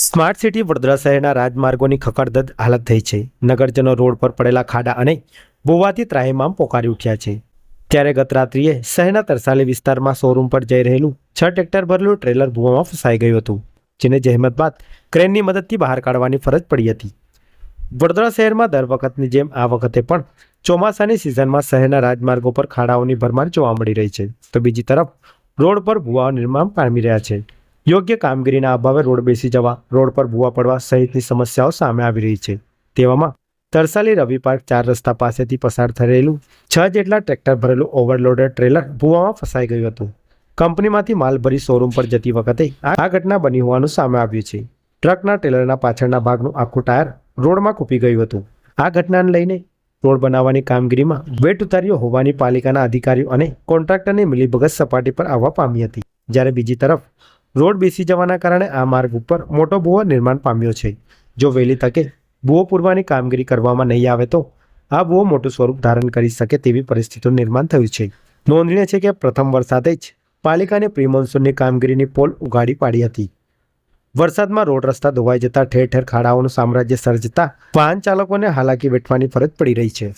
Smart city Vadodara શહેરના રાજમાર્ગોની ખકડદદ હાલત થઈ છે. નગરજનો રોડ પર પડેલા ખાડા અને બોવાથી ત્રાહિમામ પોકારી ઉઠ્યા છે. ત્યારે ગત રાત્રિએ શહેરના તરસાલી વિસ્તારમાં શોરૂમ પર જઈ રહેલું છ ટ્રેક્ટર ભરેલું ટ્રેલર ભૂવામાં ફસાઈ ગયું હતું, જેને જહેમત બાદ ક્રેનની મદદથી બહાર કાઢવાની ફરજ પડી હતી. વડોદરા શહેરમાં દર વખતની જેમ આ વખતે પણ ચોમાસાની સિઝનમાં શહેરના રાજમાર્ગો પર ખાડાઓની ભરમાર જોવા મળી રહી છે. તો બીજી તરફ રોડ પર ભૂવાઓ નિર્માણ પામી રહ્યા છે. યોગ્ય કામગીરીના અભાવે રોડ બેસી જવા, રોડ પર ભૂવા પડવા સહિતની સમસ્યાઓ સામે આવી રહી છે. તેવામાં તરસાલી રવિ પાર્ક ચાર રસ્તા પાસેથી પસાર થયેલું છ જેટલા ટ્રેક્ટર ભરેલું ઓવરલોડેડ ટ્રેલર ભૂવામાં ફસાઈ ગયું હતું. કંપનીમાંથી માલ ભરી શોરૂમ પર જતી વખતે આ ઘટના બની હોવાનું સામે આવ્યું છે. ટ્રકના ટ્રેલરના પાછળના ભાગનું આખું ટાયર રોડમાં કૂપી ગયું હતું. આ ઘટનાને લઈને રોડ બનાવવાની કામગીરીમાં વેટ ઉતાર્યો હોવાની પાલિકાના અધિકારીઓ અને કોન્ટ્રાક્ટરની મિલીભગત સપાટી પર આવવા પામી હતી. જ્યારે બીજી તરફ રોડ બેસી જવાના કારણે આ માર્ગ ઉપર મોટો ભૂવો નિર્માણ પામ્યો છે. જો વહેલી તકે ભૂવો પૂરવાની કામગીરી કરવામાં નહીં આવે તો આ ભૂવો મોટું સ્વરૂપ ધારણ કરી શકે તેવી પરિસ્થિતિનું નિર્માણ થયું છે. નોંધનીય છે કે પ્રથમ વરસાદે જ પાલિકાને પ્રિમોન્સૂનની કામગીરીની પોલ ઉગાડી પાડી હતી. વરસાદમાં રોડ રસ્તા ધોવાઈ જતા ઠેર ઠેર ખાડાઓનું સામ્રાજ્ય સર્જતા વાહન ચાલકોને હાલાકી વેઠવાની ફરજ પડી રહી છે.